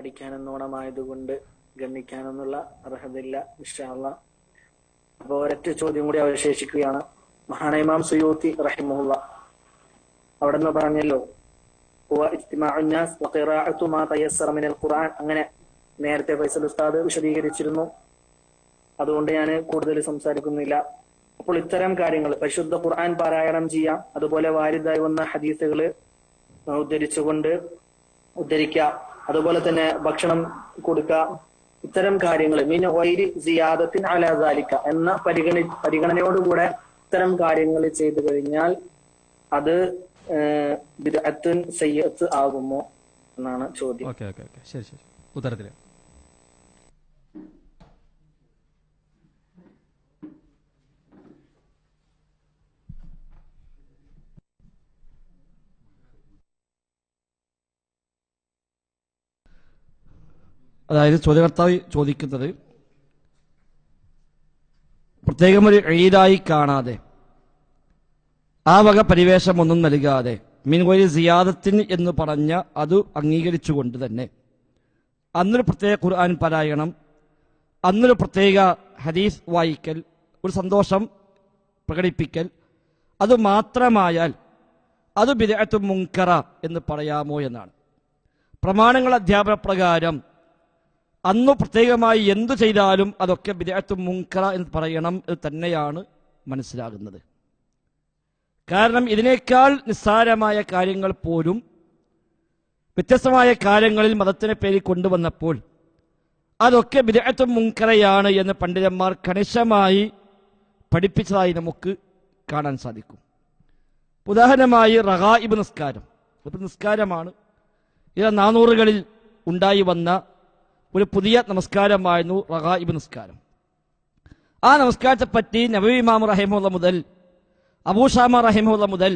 പഠിക്കാനെന്നോണമായതുകൊണ്ട് ഗണ്ണിക്കാനൊന്നുള്ള അർഹതയില്ല ഇഷ്ടമല്ല അപ്പൊ ഒരൊറ്റ ചോദ്യം കൂടി അവശേഷിക്കുകയാണ്. മഹാനൈമാം സുയൂത്തി റഹിമുള്ള അവിടെ നിന്ന് പറഞ്ഞല്ലോ അങ്ങനെ നേരത്തെ ഫൈസൽ ഉസ്താദ് വിശദീകരിച്ചിരുന്നു. അതുകൊണ്ട് ഞാൻ കൂടുതൽ സംസാരിക്കുന്നില്ല. അപ്പോൾ ഇത്തരം കാര്യങ്ങൾ പരിശുദ്ധ ഖുർആൻ പാരായണം ചെയ്യാം. അതുപോലെ വാരിതായി വന്ന ഹദീസുകൾ ഉദ്ധരിച്ചുകൊണ്ട് ഉദ്ധരിക്കാം. അതുപോലെ തന്നെ ഭക്ഷണം കൊടുക്കുക ഇത്തരം കാര്യങ്ങൾ മീൻ വൈരി സിയാദത്തിൻ അലാദാലിക്ക എന്ന പരിഗണി പരിഗണനയോടുകൂടെ ഇത്തരം കാര്യങ്ങൾ ചെയ്തു കഴിഞ്ഞാൽ അത് ബിദ്അത്തുൻ സയ്യത്ത് ആകുമോ എന്നാണ് ചോദ്യം. ശരി ശരി ഉത്തരത്തിൽ അതായത് ചോദ്യകർത്താവ് ചോദിക്കുന്നത് പ്രത്യേകം ഒരു ഈദായി കാണാതെ ആ വക പരിവേഷമൊന്നും നൽകാതെ മീൻകോയിൽ സിയാദത്തിന് എന്ന് പറഞ്ഞ അത് അംഗീകരിച്ചുകൊണ്ട് തന്നെ അന്നൊരു പ്രത്യേക ഖുർആൻ പാരായണം അന്നൊരു പ്രത്യേക ഹദീസ് വായിക്കൽ ഒരു സന്തോഷം പ്രകടിപ്പിക്കൽ അത് മാത്രമായാൽ അത് ബിദഅത്തു മുങ്കറ എന്ന് പറയാമോ എന്നാണ്. പ്രമാണങ്ങൾ അധ്യാപന പ്രകാരം അന്ന് പ്രത്യേകമായി എന്തു ചെയ്താലും അതൊക്കെ ബിദഅത്തു മുങ്കറ എന്ന് പറയണം എന്ന് തന്നെയാണ് മനസ്സിലാകുന്നത്. കാരണം ഇതിനേക്കാൾ നിസ്സാരമായ കാര്യങ്ങൾ പോലും വ്യത്യസ്തമായ കാര്യങ്ങളിൽ മതത്തിനെ പേരിൽ കൊണ്ടുവന്നപ്പോൾ അതൊക്കെ ബിദഅത്തും മുങ്കറയാണ് എന്ന് പണ്ഡിതന്മാർ കണിശമായി പഠിപ്പിച്ചതായി നമുക്ക് കാണാൻ സാധിക്കും. ഉദാഹരണമായി റഹായിബ് നിസ്കാരം. നിസ്കാരമാണ്. ഇത് നാനൂറുകളിൽ ഉണ്ടായി വന്ന ഒരു പുതിയ നമസ്കാരമായിരുന്നു റഹായിബ് നമസ്കാരം ആ നമസ്കാരത്തെ പറ്റി നബി ഇമാം റഹിമുള്ള മുതൽ അബൂഷാമ റഹിമുള്ള മുതൽ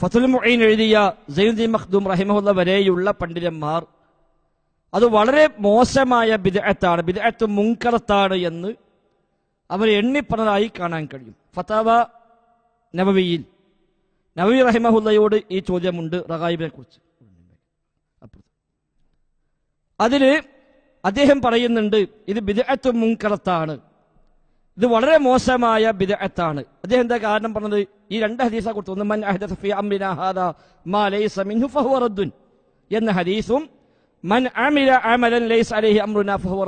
ഫതുൽ മുഈൻ എഴുതിയ സൈനുദ്ദീൻ മഖ്ദൂം റഹിമുള്ള വരെയുള്ള പണ്ഡിതന്മാർ അത് വളരെ മോശമായ ബിദഅത്താണ് ബിദഅത്ത് മുൻകറത്താണ് എന്ന് അവർ എണ്ണിപ്പണതായി കാണാൻ കഴിയും. ഫതാവ നബവിയിൽ നബി റഹിമഹുല്ലയോട് ഈ ചോദ്യമുണ്ട് റഹായിബിനെ കുറിച്ച്. അതിന് അദ്ദേഹം പറയുന്നുണ്ട് ഇത് ബിദഅത്ത് മുൻകറത്താണ്. ഇത് വളരെ മോശമായ ബിദഅത്താണ്. അദ്ദേഹം എന്താ കാരണം പറഞ്ഞത്? ഈ രണ്ട് ഹദീസ കൊടുത്തു. അംരിനാ ഹാദാ മിൻഹു ഫഹുവ എന്ന ഹദീസും മൻ അമില അമലൻ ലൈസ അലൈഹി ഫഹുവ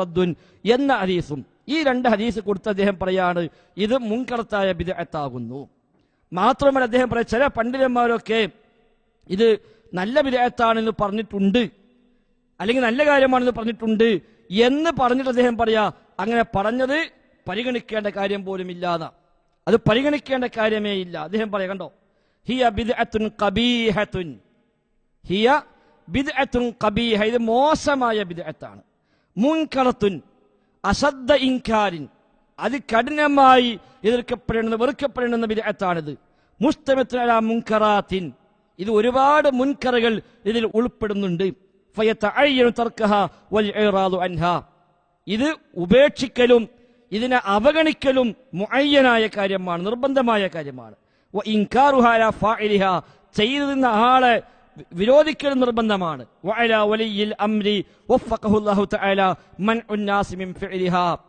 എന്ന ഹദീസും. ഈ രണ്ട് ഹദീസ് കൊടുത്ത് അദ്ദേഹം പറയാണ് ഇത് മുൻകടത്തായ ബിദഅത്താകുന്നു. മാത്രമല്ല അദ്ദേഹം പറയാം ചില പണ്ഡിതന്മാരൊക്കെ ഇത് നല്ല വിദേഹത്താണെന്ന് പറഞ്ഞിട്ടുണ്ട്. അല്ലെങ്കിൽ നല്ല കാര്യമാണെന്ന് പറഞ്ഞിട്ടുണ്ട് എന്ന് പറഞ്ഞിട്ട് അദ്ദേഹം പറയാ അങ്ങനെ പറഞ്ഞത് പരിഗണിക്കേണ്ട കാര്യം പോലും ഇല്ലാതെ. അത് പരിഗണിക്കേണ്ട കാര്യമേ ഇല്ല. അദ്ദേഹം പറയാ കണ്ടോ? ഹിയ ബിദ്അത്തുൻ ഖബീഹത്തുൻ ഹിയ ബിദ്അത്തുൻ ഖബീഹ ഇത് മോശമായ ബിദ്അത്താണ്. മുൻകറത്തുൻ അസദ്ദ ഇൻകാരിൻ. അത് കഠിനമായി എതിർക്കപ്പെടേണ്ടുന്ന വെറുക്കപ്പെടേണ്ടുന്ന ബിദ്അത്താണിത്. മുസ്തമത്തുന മുൻകറാത്തിൻ. ഇത് ഒരുപാട് മുൻകറകൾ ഇതിൽ ഉൾപ്പെടുന്നുണ്ട്. ഇത് ഉപേക്ഷിക്കലും ഇതിനെ അവഗണിക്കലും മുഅയ്യനായ കാര്യമാണ് നിർബന്ധമായ കാര്യമാണ്. ചെയ്തിരുന്ന ആളെ വിരോധിക്കൽ നിർബന്ധമാണ്.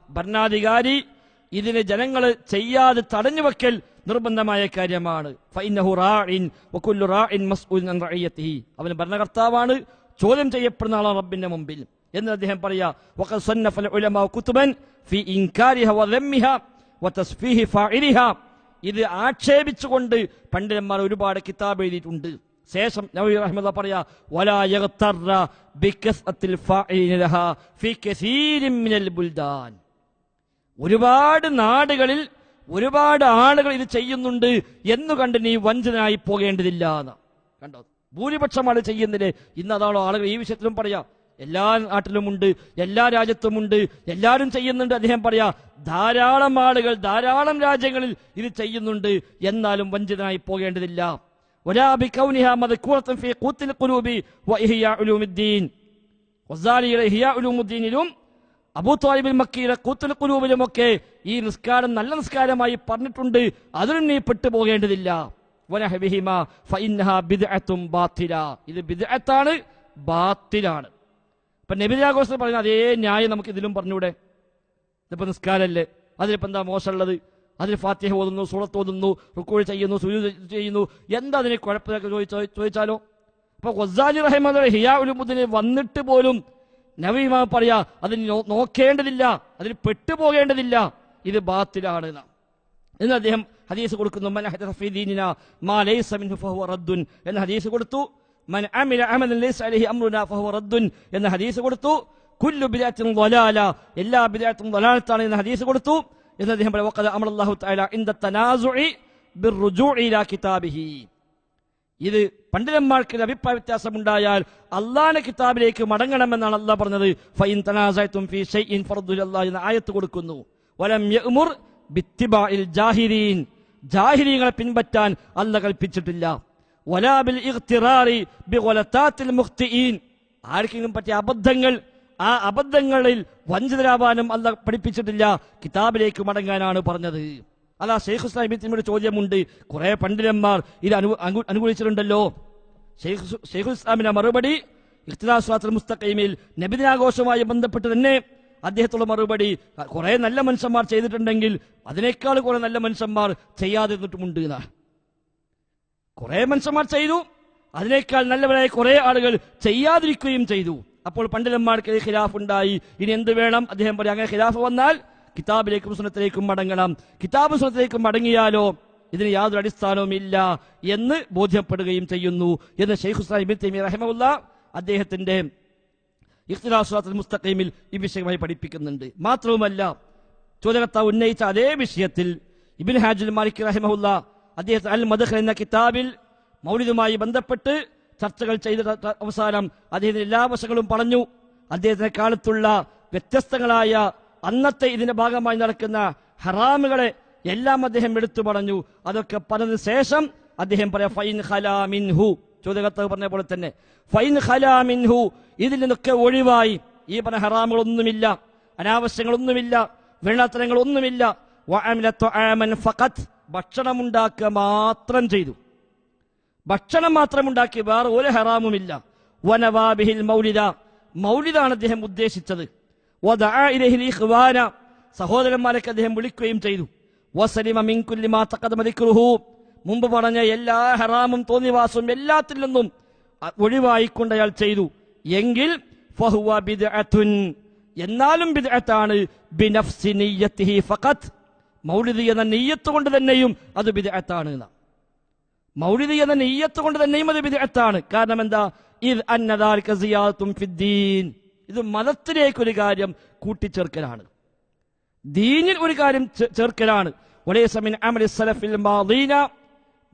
ഭരണാധികാരി ഇതിന് ജനങ്ങൾ ചെയ്യാതെ തടഞ്ഞു വെക്കൽ നിർബന്ധമായ കാര്യമാണ്. അവൻ ഭരണകർത്താവാണ് ചോദ്യം ചെയ്യപ്പെടുന്ന ആളാണ് റബ്ബിന്റെ മുമ്പിൽ. എന്ന് അദ്ദേഹം പറയാ ഇത് ആക്ഷേപിച്ചുകൊണ്ട് പണ്ഡിതന്മാർ ഒരുപാട് കിതാബ് എഴുതിയിട്ടുണ്ട്. ശേഷം നബി റഹ്മത്തുള്ള പറയാ ഒരുപാട് നാടുകളിൽ ഒരുപാട് ആളുകൾ ഇത് ചെയ്യുന്നുണ്ട് എന്ന് കണ്ട് നീ വഞ്ചനായി പോകേണ്ടതില്ല കണ്ടോ? ഭൂരിപക്ഷമാണ് ആൾ ഇന്ന് അതാണോ ആളുകൾ ഈ വിഷയത്തിലും പറയാം. എല്ലാ നാട്ടിലുമുണ്ട് എല്ലാ രാജ്യത്തുമുണ്ട് എല്ലാവരും ചെയ്യുന്നുണ്ട് അദ്ദേഹം പറയാ. ധാരാളം ആളുകൾ ധാരാളം രാജ്യങ്ങളിൽ ഇത് ചെയ്യുന്നുണ്ട്. എന്നാലും വഞ്ചിതനായി പോകേണ്ടതില്ല ും. അബൂ ഈ നിസ്കാരം നല്ല നിസ്കാരമായി പറഞ്ഞിട്ടുണ്ട്. അതിലും നീ പെട്ടുപോകേണ്ടതില്ല. ഇത് ബിദ്അത്താണ് ബാത്തിലാണ്. ഇപ്പൊ നബിദാഘോഷം പറയുന്ന അതേ ന്യായം നമുക്ക് ഇതിലും പറഞ്ഞൂടെ? ഇതിപ്പോ നിസ്കാരല്ലേ? അതിലിപ്പോ എന്താ മോശമുള്ളത്? അതിൽ ഫാത്തിഹ ഓതുന്നു സൂറത്ത് ഓതുന്നു റുക്കോൾ ചെയ്യുന്നു സുജൂദ് ചെയ്യുന്നു. എന്താ അതിനെ കുഴപ്പമില്ല ചോദിച്ചോ ചോദിച്ചാലോ? അപ്പൊ ഗൊസാലി റഹ്മാൻ ഹിയാ ഉലുമുദ്ദിന് വന്നിട്ട് പോലും നവീമ പറയാ അതിന് നോക്കേണ്ടതില്ല അതിൽ പെട്ടുപോകേണ്ടതില്ല ഇത് ബാത്തിലാണ് എന്ന്. എന്ന് അദ്ദേഹം ഹദീസ് കൊടുക്കുന്നു മൻ അഹദഥ ഫീ ദീനിനാ മാ ലൈസ മിൻഹു ഫഹുവ റദ്ദുൻ എന്ന ഹദീസ് കൊടുത്തു. മൻ അമില അമലൻ ലൈസ അലൈഹി അംറുനാ ഫഹുവ റദ്ദുൻ എന്ന ഹദീസ് കൊടുത്തു. കുല്ലു ബിദഅത്തിൻ ളലാല എല്ലാ ബിദഅത്തും ളലാലത്താണ് എന്ന ഹദീസ് കൊടുത്തു. എന്ന് അദ്ദേഹം പറഞ്ഞു വഖദ അമറല്ലാഹു തആല ഇൻദ തനാസുഇ ബിർറുജൂഇ ഇലാ കിതാബിഹി ഇത് പണ്ഡിതന്മാർക്ക് അഭിപ്രായ വ്യത്യാസമുണ്ടായാൽ അള്ളാന്റെ കിതാബിലേക്ക് മടങ്ങണമെന്നാണ് അള്ളാഹ് പറഞ്ഞത്. ഫൈൻ തനാസയത്തും ഫീ ഷൈഇൻ ഫർദുൽ അല്ലാഹ് എന്ന ആയത്ത് കൊടുക്കുന്നു. വലം യഅ്മുർ ബിത്തിബാഇൽ ജാഹിരീൻ ജാഹിരീങ്ങളെ പിൻപറ്റാൻ അല്ല കൽപ്പിച്ചിട്ടില്ല. വലാ ബിൽ ഇഗ്തിറാറി ബിഗലതാത്തിൽ മുഖ്തിഈൻ. ആർക്കെങ്കിലും പറ്റിയ അബദ്ധങ്ങൾ ആ അബദ്ധങ്ങളിൽ വഞ്ചിതരാവാനും അല്ല പഠിപ്പിച്ചിട്ടില്ല. കിതാബിലേക്ക് മടങ്ങാനാണ് പറഞ്ഞത്. അല്ല ഷെയ്ഖ് ഇസ്ലാം ഇബിത്തിനോട് ചോദ്യമുണ്ട്. കുറെ പണ്ഡിതന്മാർ ഇത് അനു അനു- അനുകൂലിച്ചിട്ടുണ്ടല്ലോ. ഷെയ്ഖ് ഷെയ്ഖുൽ ഇസ്ലാമിന്റെ മറുപടി ഇഖ്തിലാസ്വാത്തുൽ മുസ്തഖീമിൽ നബിദിനാഘോഷവുമായി ബന്ധപ്പെട്ട് തന്നെ അദ്ദേഹത്തുള്ള മറുപടി കുറെ നല്ല മനുഷ്യന്മാർ ചെയ്തിട്ടുണ്ടെങ്കിൽ അതിനേക്കാൾ കുറെ നല്ല മനുഷ്യന്മാർ ചെയ്യാതിരുന്നിട്ടുമുണ്ട് എന്നാ. കുറെ മനുഷ്യന്മാർ ചെയ്തു അതിനേക്കാൾ നല്ലവരായ കുറെ ആളുകൾ ചെയ്യാതിരിക്കുകയും ചെയ്തു. അപ്പോൾ പണ്ഡിതന്മാർക്ക് ഖിലാഫ് ഉണ്ടായി ഇനി എന്ത് വേണം? അദ്ദേഹം പറയും അങ്ങനെ ഖിലാഫ് വന്നാൽ കിതാബിലേക്കും സുനത്തിലേക്കും മടങ്ങണം. കിതാബ് സുനത്തിലേക്കും മടങ്ങിയാലോ ഇതിന് യാതൊരു അടിസ്ഥാനവും ഇല്ല എന്ന് ബോധ്യപ്പെടുകയും ചെയ്യുന്നു. എന്ന് ഷെയ്ഖ് ഹുസ്ലാം ഇബിൻ തൈമി റഹമുല്ല അദ്ദേഹത്തിന്റെ ഇഖ്തിലാസുൽ മുസ്തഖീമിൽ ഈ വിഷയമായി പഠിപ്പിക്കുന്നുണ്ട്. മാത്രവുമല്ല ചോദ്യകർത്താവ് ഉന്നയിച്ച അതേ വിഷയത്തിൽ ഇബിൻ ഹാജുൽ മാലിക് റഹിമഹുല്ല അദ്ദേഹത്തെ അൽ മദഖ് എന്ന കിതാബിൽ മൗലിദുമായി ബന്ധപ്പെട്ട് ചർച്ചകൾ ചെയ്ത അവസാനം അദ്ദേഹത്തിന്റെ എല്ലാ വശങ്ങളും പറഞ്ഞു. അദ്ദേഹത്തിന്റെ കാലത്തുള്ള വ്യത്യസ്തങ്ങളായ അന്നത്തെ ഇതിന്റെ ഭാഗമായി നടക്കുന്ന ഹറാമുകളെ എല്ലാം അദ്ദേഹം എടുത്തു പറഞ്ഞു. അതൊക്കെ പറഞ്ഞതിന് ശേഷം അദ്ദേഹം പറയാ ഫൈൻ ഖലാ മിൻഹു. ചോദ്യകർത്താവ് പറഞ്ഞ പോലെ തന്നെ ഫൈൻ ഖലാ മിൻഹു ഇതിൽ നിന്നൊക്കെ ഒഴിവായി. ഈ പറഞ്ഞ ഹറാമുകളൊന്നുമില്ല അനാവശ്യങ്ങളൊന്നുമില്ല ഫഖത്ത് ഭക്ഷണമുണ്ടാക്കുക മാത്രം ചെയ്തു. ഭക്ഷണം മാത്രം ഉണ്ടാക്കി വേറെ ഒരു ഹറാമുമില്ല. വനവാബിഹിൽ മൗലിദ മൗലിദാണ് അദ്ദേഹം ഉദ്ദേശിച്ചത്. സഹോദരന്മാരൊക്കെ അദ്ദേഹം വിളിക്കുകയും ചെയ്തു. വസലിമ മിൻ കുല്ലി മാ തഖദമ മുമ്പ് പറഞ്ഞ എല്ലാ ഹറാമും തോന്നിവാസവും എല്ലാത്തിൽ നിന്നും ഒഴിവായിക്കൊണ്ട് അയാൾ ചെയ്തു. എങ്കിൽ ഫഹുവ എന്നാലും ബിദ്അത്താണ്. ബിനഫ്സി എന്ന നെയ്യത്ത് കൊണ്ട് തന്നെയും അത് ബിദ്അത്താണ് മൗലിതി എന്ന നെയ്യത്ത് കൊണ്ട് തന്നെയും അത് ബിദ്അത്താണ്. കാരണം എന്താ? ഇത് സിയാദത്തും ഫിദ്ദീൻ. ഇത് മതത്തിലേക്ക് ഒരു കാര്യം കൂട്ടിച്ചേർക്കലാണ്. ദീനിൽ ഒരു കാര്യം ചേർക്കലാണ്. ഒരേ സമയം അമലി സലഫിൽ മാദീന.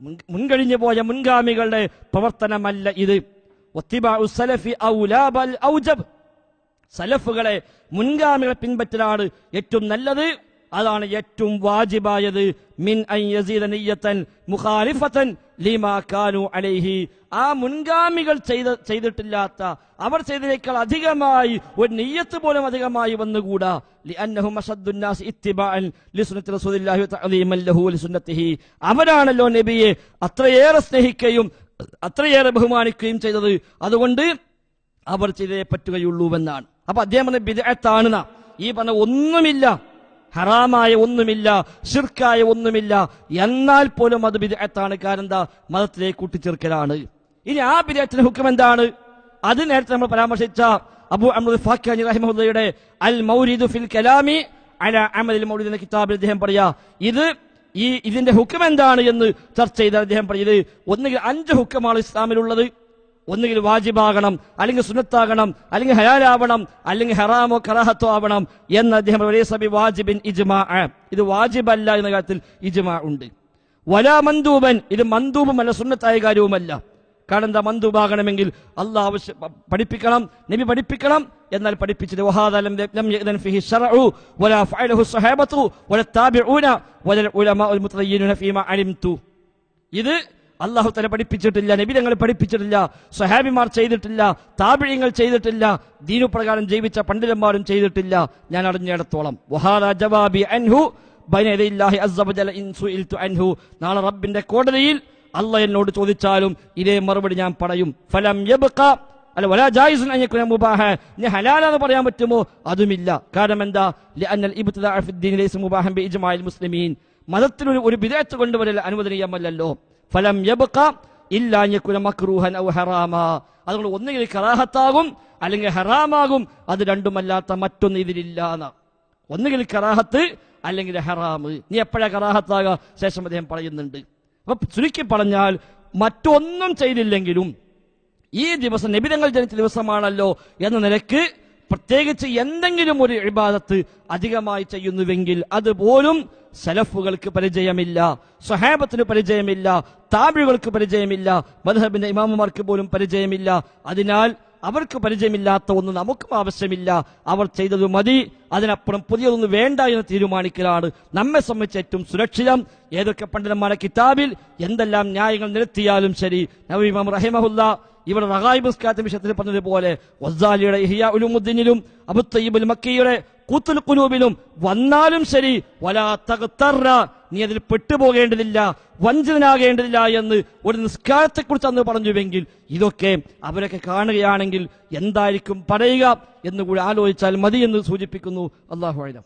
മുൻകഴിഞ്ഞു പോയ മുൻഗാമികളുടെ പ്രവർത്തനമല്ല ഇത്. സലഫി ഔജബ്. സലഫുകളെ മുൻഗാമികളെ പിൻപറ്റലാണ് ഏറ്റവും നല്ലത്. അതാണ് ഏറ്റവും വാജിബായത്. മിൻ മുഖാലിഫത്തൻ ലിമാക്കാനു അലൈഹി. ആ മുൻഗാമികൾ ചെയ്ത ചെയ്തിട്ടില്ലാത്ത അവർ ചെയ്തതിനേക്കാൾ അധികമായി ഒരു നെയ്യത്ത് പോലും അധികമായി വന്നുകൂടാ. അവരാണല്ലോ നബിയെ അത്രയേറെ സ്നേഹിക്കുകയും അത്രയേറെ ബഹുമാനിക്കുകയും ചെയ്തത്. അതുകൊണ്ട് അവർ ചെയ്തേ പറ്റുകയുള്ളൂവെന്നാണ്. അപ്പൊ അദ്ദേഹം ഈ പറഞ്ഞ ഒന്നുമില്ല. ഹറാമായ ഒന്നുമില്ല ഷിർക്കായ ഒന്നുമില്ല. എന്നാൽ പോലും അത് ബിദഅത്താണ്. കാരണം എന്താ മതത്തിലേക്ക് കൂട്ടിച്ചേർക്കലാണ്. ഇനി ആ ബിദഅത്തിന്റെ ഹുക്കം എന്താണ്? അത് നേരത്തെ നമ്മൾ പരാമർശിച്ച അബു അഹമ്മദ് ഫാഖി റഹിമഹുല്ലയുടെ അൽ മൗരിദു ഫിൽ കലാമി അല അമലിൽ മൗലിദ് എന്ന കിതാബിൽ അദ്ദേഹം പറയാ ഇത് ഈ ഇതിന്റെ ഹുക്കം എന്താണ് എന്ന് ചർച്ച ചെയ്ത അദ്ദേഹം പറയുന്നത് ഒന്നുകിൽ അഞ്ച് ഹുക്കമാണ് ഇസ്ലാമിലുള്ളത് ഒന്നുകിൽ വാജിബാകണം അല്ലെങ്കിൽ സുന്നത്താകണം അല്ലെങ്കിൽ ഹലാലാവണം അല്ലെങ്കിൽ ഹറാമോ കറാഹത്തോ ആവണം എന്ന് അദ്ദേഹം ഒരേ സബി വാജിബിൻ ഇജ്മാ. ഇത് വാജിബല്ല എന്ന കാര്യത്തിൽ ഇജ്മാ ഉണ്ട്. വലാ മന്ദൂബൻ ഇത് മന്ദൂബുമല്ല സുന്നത്തായ കാര്യവുമല്ല. കാരണം എന്താ? മന്ദൂബാകണമെങ്കിൽ അള്ളാഹ് ആവശ്യം പഠിപ്പിക്കണം നബി പഠിപ്പിക്കണം എന്നാൽ പഠിപ്പിച്ചത് ഇത് അള്ളാഹു തല പഠിപ്പിച്ചിട്ടില്ല നബി ഞങ്ങൾ പഠിപ്പിച്ചിട്ടില്ല സ്വഹാബിമാർ ചെയ്തിട്ടില്ല താപിഴയങ്ങൾ ചെയ്തിട്ടില്ല ദീനുപ്രകാരം ജീവിച്ച പണ്ഡിതന്മാരും ചെയ്തിട്ടില്ല. ഞാൻ അറിഞ്ഞിടത്തോളം. നാളെ റബ്ബിന്റെ കോടതിയിൽ അല്ല എന്നോട് ചോദിച്ചാലും ഇതേ മറുപടി ഞാൻ പറയും. ഫലം അല്ല വലാ ജായിസുൻ അഞ്ഞക്കുന മുബാഹ. ഇനി ഹലാലാന്ന് പറയാൻ പറ്റുമോ? അതുമില്ല. കാരണം എന്താ? ലിഅന്നൽ ഇബ്തിദാഅ ഫിദ്ദീൻ ലൈസ മുബാഹൻ ബിഇജ്മാഇൽ മുസ്ലിമീൻ. മതത്തിൽ ഒരു ബിദഅത്ത് കൊണ്ടുവരൽ അനുവദനീയമല്ലല്ലോ. ഫലം യബക്ക ഇല്ലാഞ്ഞക്കുല മക്രൂഹൻ ഔ ഹറാമ. അതുകൊണ്ട് ഒന്നുകിൽ കറാഹത്താകും അല്ലെങ്കിൽ ഹറാമാകും. അത് രണ്ടുമല്ലാത്ത മറ്റൊന്ന് ഇതിലില്ല എന്നാ. ഒന്നുകിൽ കറാഹത്ത് അല്ലെങ്കിൽ ഹറാമ് നീ എപ്പോഴാ കറാഹത്താകുക ശേഷം അദ്ദേഹം പറയുന്നുണ്ട്. അപ്പൊ ചുരുക്കി പറഞ്ഞാൽ മറ്റൊന്നും ചെയ്തില്ലെങ്കിലും ഈ ദിവസം നിബിധങ്ങൾ ജനിച്ച ദിവസമാണല്ലോ എന്ന നിലയ്ക്ക് പ്രത്യേകിച്ച് എന്തെങ്കിലും ഒരു ഇബാദത്ത് അധികമായി ചെയ്യുന്നുവെങ്കിൽ അതുപോലും സലഫുകൾക്ക് പരിചയമില്ല സ്വഹാബത്തിന് പരിചയമില്ല താബികൾക്ക് പരിചയമില്ല മധബിന്റെ ഇമാമുമാർക്ക് പോലും പരിചയമില്ല. അതിനാൽ അവർക്ക് പരിചയമില്ലാത്ത ഒന്നും നമുക്കും ആവശ്യമില്ല. അവർ ചെയ്തത് മതി അതിനപ്പുറം പുതിയതൊന്നും വേണ്ട എന്ന് തീരുമാനിക്കലാണ്. നമ്മെ സംബന്ധിച്ച് ഏറ്റവും സുരക്ഷിതം. ഏതൊക്കെ പണ്ഡിതന്മാരെ കിതാബിൽ എന്തെല്ലാം ന്യായങ്ങൾ നിരത്തിയാലും ശരി. നവീമം റഹിമഹുല്ല ഇവിടെ റഹായി ബുസ്കാത്ത വിഷയത്തിൽ പറഞ്ഞതുപോലെ വസാലിയുടെ ഇഹിയ ഉലുമുദ്ദീനിലും അബുത്തയ്യബുൽ മക്കിയുടെ കൂത്തുൽ കുലൂബിലും വന്നാലും ശരി വലാ തകത്തറ നീ അതിൽ പെട്ടുപോകേണ്ടതില്ല വഞ്ചിതനാകേണ്ടതില്ല എന്ന് ഒരു നിസ്കാരത്തെക്കുറിച്ച് അന്ന് പറഞ്ഞുവെങ്കിൽ ഇതൊക്കെ അവരൊക്കെ കാണുകയാണെങ്കിൽ എന്തായിരിക്കും പറയുക എന്നുകൂടി ആലോചിച്ചാൽ മതി എന്ന് സൂചിപ്പിക്കുന്നു. അള്ളാഹു ആയിരം